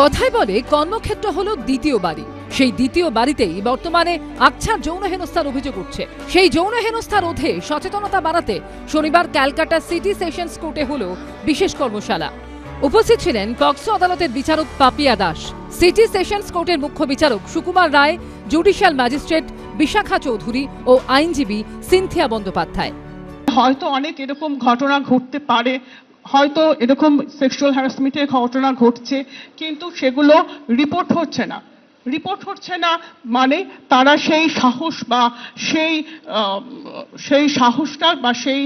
কথায় বলে, কর্মক্ষেত্র হলো দ্বিতীয় বাড়ি। সেই দ্বিতীয় বাড়িতেই বর্তমানে আকছার যৌন হেনস্থার অভিযোগ উঠছে। সেই যৌন হেনস্থার রোধে সচেতনতা বাড়াতে শনিবার ক্যালকাটা সিটি সেশনস কোর্টে হলো বিশেষ কর্মশালা। উপস্থিত ছিলেন কক্সো আদালতের বিচারক পাপিয়া দাস। সিটি সেশনস কোর্টের মুখ্য বিচারক সুকুমার রায়, জুডিশিয়াল ম্যাজিস্ট্রেট বিশাখা চৌধুরী ও আইনজীবী সিনথিয়া বন্দ্যোপাধ্যায়। হয়তো অনেক এরকম ঘটনা ঘটতে পারে হয়তো এরকম সেক্সুয়াল হ্যারাসমেন্টের ঘটনা ঘটছে, কিন্তু সেগুলো রিপোর্ট হচ্ছে না। রিপোর্ট হচ্ছে না মানে তারা সেই সাহস বা সেই সেই সাহসটা বা সেই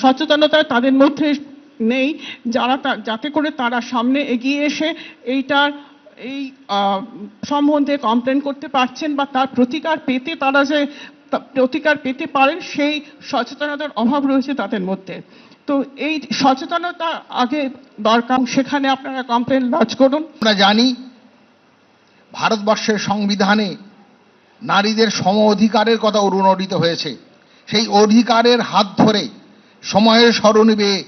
সচেতনতা তাদের মধ্যে নেই, যারা যাতে করে তারা সামনে এগিয়ে এসে এইটার এই সম্বন্ধে কমপ্লেন করতে পারছেন বা তার প্রতিকার পেতে তারা যে প্রতিকার পেতে পারেন, সেই সচেতনতার অভাব রয়েছে তাদের মধ্যে। তো এই সচেতনতা আগে দরকার। সেখানে আপনারা কমপ্লেন লজ করুন। আমরা জানি ভারতবর্ষের সংবিধানে নারীদের সম অধিকারের কথা অনুমোদিত হয়েছে। সেই অধিকারের হাত ধরে সময়ের স্মরণীবে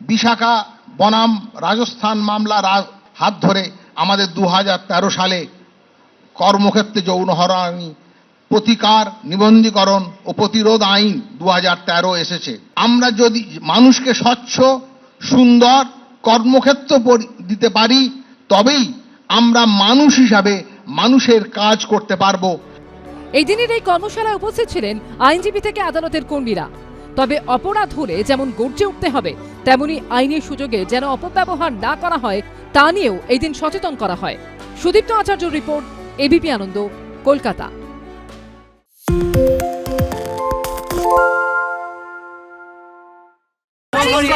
বিশাখা বনাম রাজস্থান মামলার হাত ধরে আমাদের দু হাজার তেরো সালে কর্মক্ষেত্রে যৌন হরানি প্রতিকার, নিবন্ধীকরণ ও প্রতিরোধ আইন দুহাজার তেরো এসেছে। আমরা যদি মানুষকে স্বচ্ছ, সুন্দর কর্মক্ষেত্র দিতে পারি, তবেই আমরা মানুষ হিসাবে মানুষের কাজ করতে পারব। এই দিনের এই কর্মশালায় উপস্থিত ছিলেন আইনজীবী থেকে আদালতের কর্মীরা। তবে অপরাধ হলে যেমন গর্জে উঠতে হবে, তেমনি আইনের সুযোগে যেন অপব্যবহার না করা হয়, তা নিয়েও এই দিন সচেতন করা হয়। Sudipta Acharya report ABP Ananda, Kolkata.